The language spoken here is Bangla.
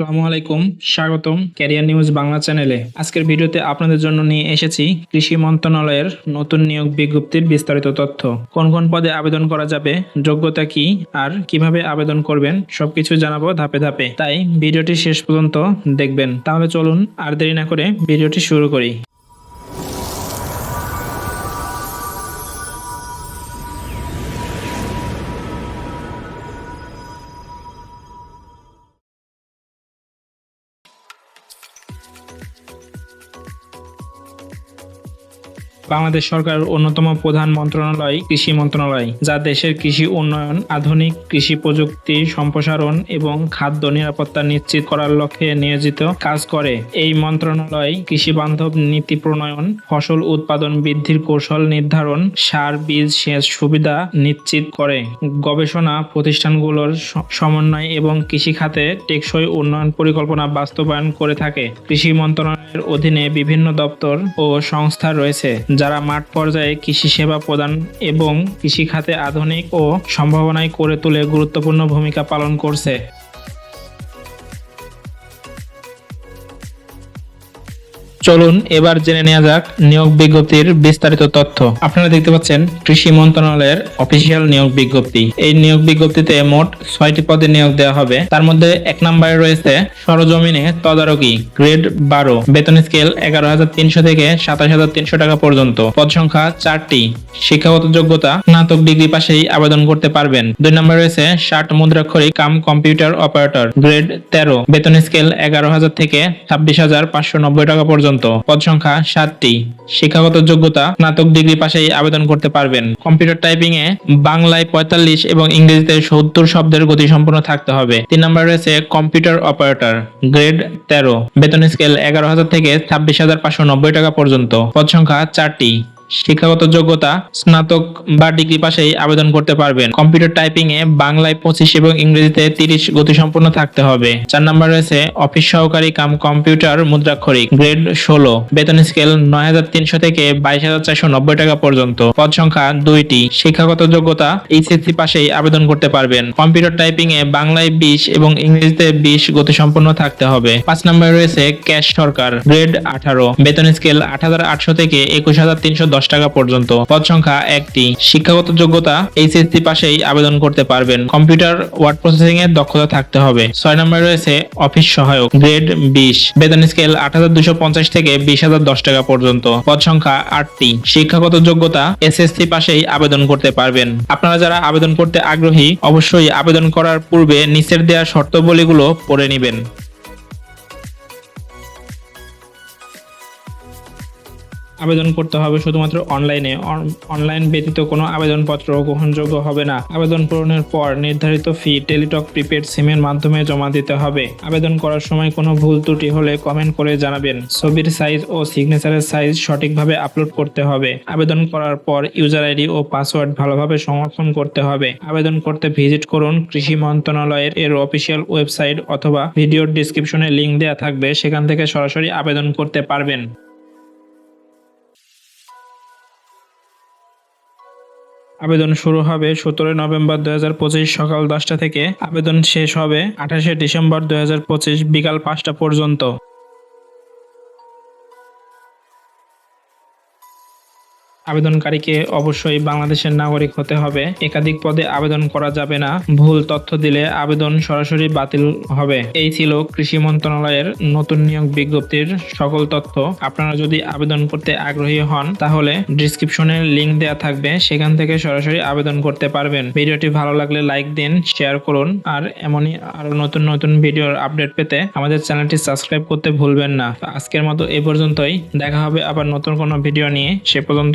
আসসালামু আলাইকুম, স্বাগতম ক্যারিয়ার নিউজ বাংলা চ্যানেলে। আজকের ভিডিওতে আপনাদের জন্য নিয়ে এসেছি কৃষি মন্ত্রণালয়ের নতুন নিয়োগ বিজ্ঞপ্তির বিস্তারিত তথ্য। কোন কোন পদে আবেদন করা যাবে, যোগ্যতা কি, আর কীভাবে আবেদন করবেন, সবকিছু জানাব ধাপে ধাপে। তাই ভিডিওটি শেষ পর্যন্ত দেখবেন। তাহলে চলুন আর দেরি না করে ভিডিওটি শুরু করি। বাংলাদেশ সরকারের অন্যতম প্রধান মন্ত্রণালয় কৃষি মন্ত্রণালয়, যা দেশের কৃষি উন্নয়ন, আধুনিক কৃষি প্রযুক্তি, সম্প্রসারণ এবং খাদ্য নিরাপত্তা নিশ্চিত করার লক্ষ্যে নিয়োজিত কাজ করে। এই মন্ত্রণালয় কৃষি বান্ধব নীতি প্রণয়ন, ফসল উৎপাদন বৃদ্ধির কৌশল নির্ধারণ, সার, বীজ সেচ সুবিধা নিশ্চিত করে। গবেষণা প্রতিষ্ঠানগুলোর সমন্বয় এবং কৃষি খাতে টেকসই উন্নয়ন পরিকল্পনা বাস্তবায়ন করে থাকে। কৃষি মন্ত্রণালয়ের অধীনে বিভিন্ন দপ্তর ও সংস্থা রয়েছে যারা মাঠ পর্যায়ে কৃষি সেবা প্রদান এবং কৃষি খাতে আধুনিক ও সম্ভাবনায় করে তুলে গুরুত্বপূর্ণ ভূমিকা পালন করছে। চলুন, এবার জেনে নেওয়া যাক নিয়োগ বিজ্ঞপ্তির বিস্তারিত তথ্য। আপনারা দেখতে পাচ্ছেন, কৃষি মন্ত্রণালয়ের অফিসিয়াল নিয়োগ বিজ্ঞপ্তি। এই নিয়োগ বিজ্ঞপ্তিতে মোট ছয়টি পদে নিয়োগ দেওয়া হবে। তার মধ্যে এক নম্বরে রয়েছে সরজমিনে তদারকি, গ্রেড বারো, বেতন স্কেল এগারো হাজার তিনশো থেকে সাতাশ হাজার তিনশো টাকা পর্যন্ত। পদ সংখ্যা চারটি। শিক্ষাগত যোগ্যতা, স্নাতক ডিগ্রি পাশেই আবেদন করতে পারবেন। দুই নম্বরে রয়েছে ষাট মুদ্রাক্ষরিক কাম কম্পিউটার অপারেটর, গ্রেড তেরো, বেতন স্কেল এগারো হাজার থেকে ছাব্বিশ হাজার পাঁচশো নব্বই টাকা পর্যন্ত। পদ সংখ্যা সাতটি। শিক্ষাগত যোগ্যতা স্নাতক ডিগ্রি পাশেই আবেদন করতে পারবেন। কম্পিউটার টাইপিং এ বাংলায় পঁয়তাল্লিশ এবং ইংরেজিতে সত্তর শব্দের গতি সম্পন্ন থাকতে হবে। তিন নম্বর রয়েছে কম্পিউটার অপারেটর, গ্রেড তেরো। বেতন স্কেল এগারো হাজার থেকে ছাব্বিশ হাজার পাঁচশো নব্বই টাকা পর্যন্ত। পদ সংখ্যা চারটি। শিক্ষাগত যোগ্যতা, স্নাতক বা ডিগ্রি পাশেই আবেদন করতে পারবেন। কম্পিউটার টাইপিং এ বাংলায় পঁচিশ এবং ইংরেজিতে তিরিশ গতিসম্পন্ন থাকতে হবে। চার নম্বর রয়েছে অফিস সহকারী কাম কম্পিউটার মুদ্রাক্ষরিক, গ্রেড ষোলো। বেতন স্কেল নয় হাজার তিনশো থেকে বাইশ হাজার চারশো নব্বই টাকা পর্যন্ত। পদ সংখ্যা দুইটি। শিক্ষাগত যোগ্যতা, এইচএসসি পাশেই আবেদন করতে পারবেন। কম্পিউটার টাইপিং এ বাংলায় বিশ এবং ইংরেজিতে বিশ গতিসম্পন্ন থাকতে হবে। পাঁচ নম্বরে রয়েছে ক্যাশ সরকার, গ্রেড আঠারো। বেতন স্কেল আট হাজার আটশো থেকে একুশ হাজার তিনশো দশ টাকা পর্যন্ত। পদ সংখ্যা একটি। শিক্ষাগত যোগ্যতা এইচএসসি পাশেই আবেদন করতে পারবেন। কম্পিউটার ওয়ার্ড প্রসেসিং এর দক্ষতা থাকতে হবে। ছয় নম্বরে রয়েছে অফিস সহায়ক। গ্রেড বিশ। বেতন স্কেল আট হাজার দুশো পঞ্চাশ থেকে বিশ হাজার দশ টাকা পর্যন্ত। পদ সংখ্যা আটটি। শিক্ষাগত যোগ্যতা এসএসসি পাশেই আবেদন করতে পারবেন। আপনারা যারা আবেদন করতে আগ্রহী, অবশ্যই আবেদন করার পূর্বে নিচের দেওয়া শর্তাবলীগুলো পড়ে নেবেন। আবেদন করতে হবে। শুধুমাত্র অনলাইনে। অন- অনলাইন ব্যতীত কোনো আবেদনপত্র গ্রহণযোগ্য হবে না। আবেদন পূরণের পর নির্ধারিত ফি টেলিটক প্রিপেড সিমের মাধ্যমে জমা দিতে হবে। আবেদন করার সময় কোনো ভুল ত্রুটি হলে কমেন্ট করে জানাবেন। ছবির সাইজ ও সিগনেচারের সাইজ সঠিকভাবে আপলোড করতে হবে। আবেদন করার পর ইউজার আইডি ও পাসওয়ার্ড ভালোভাবে সংরক্ষণ করতে হবে। আবেদন করতে ভিজিট করুন কৃষি মন্ত্রণালয়ের এর অফিসিয়াল ওয়েবসাইট অথবা ভিডিওর ডিসক্রিপশনে লিংক দেওয়া থাকবে। সেখান থেকে সরাসরি আবেদন করতে পারবেন। আবেদন শুরু হবে সতেরোই নভেম্বর দুই পঁচিশ সকাল দশটা থেকে। আবেদন শেষ হবে আঠাশে ডিসেম্বর দুই পঁচিশ বিকাল পাঁচটা পর্যন্ত। আবেদনকারীকে অবশ্যই বাংলাদেশের নাগরিক হতে হবে। একাধিক পদে আবেদন করা যাবে না। ভুল তথ্য দিলে আবেদন সরাসরি বাতিল হবে। এই ছিল কৃষি মন্ত্রণালয়ের নতুন নিয়োগ বিজ্ঞপ্তির সকল তথ্য। আপনারা যদি আবেদন করতে আগ্রহী হন, তাহলে ডিসক্রিপশনে লিংক দেওয়া থাকবে। সেখান থেকে সরাসরি আবেদন করতে পারবেন। ভিডিওটি ভালো লাগলে লাইক দিন, শেয়ার করুন। আর এমনই আরও নতুন নতুন ভিডিওর আপডেট পেতে আমাদের চ্যানেলটি সাবস্ক্রাইব করতে ভুলবেন না। আজকের মতো এই পর্যন্তই। দেখা হবে আবার নতুন কোনো ভিডিও নিয়ে। সে পর্যন্ত